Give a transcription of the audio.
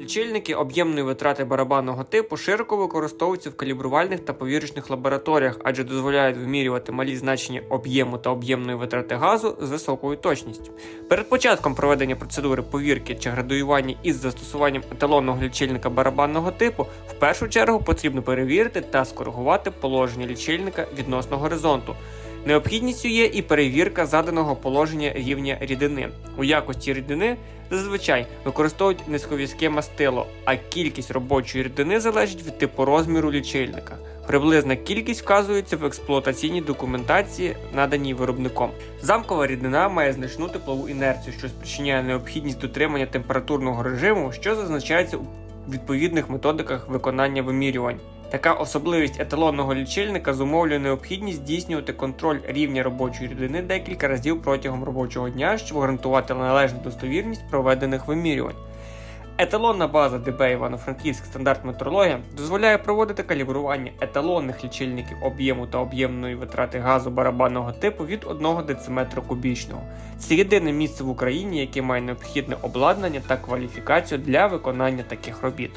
Лічильники об'ємної витрати барабанного типу широко використовуються в калібрувальних та повірочних лабораторіях, адже дозволяють вимірювати малі значення об'єму та об'ємної витрати газу з високою точністю. Перед початком проведення процедури повірки чи градуювання із застосуванням еталонного лічильника барабанного типу, в першу чергу потрібно перевірити та скоригувати положення лічильника відносно горизонту. Необхідністю є і перевірка заданого положення рівня рідини. У якості рідини зазвичай використовують низьковізке мастило, а кількість робочої рідини залежить від типу розміру лічильника. Приблизна кількість вказується в експлуатаційній документації, наданій виробником. Замкова рідина має значну теплову інерцію, що спричиняє необхідність дотримання температурного режиму, що зазначається у відповідних методиках виконання вимірювань. Така особливість еталонного лічильника зумовлює необхідність здійснювати контроль рівня робочої рідини декілька разів протягом робочого дня, щоб гарантувати належну достовірність проведених вимірювань. Еталонна база ДБ Івано-Франківськ стандарт метрологія дозволяє проводити калібрування еталонних лічильників об'єму та об'ємної витрати газу барабанного типу від 1 дециметра кубічного. Це єдине місце в Україні, яке має необхідне обладнання та кваліфікацію для виконання таких робіт.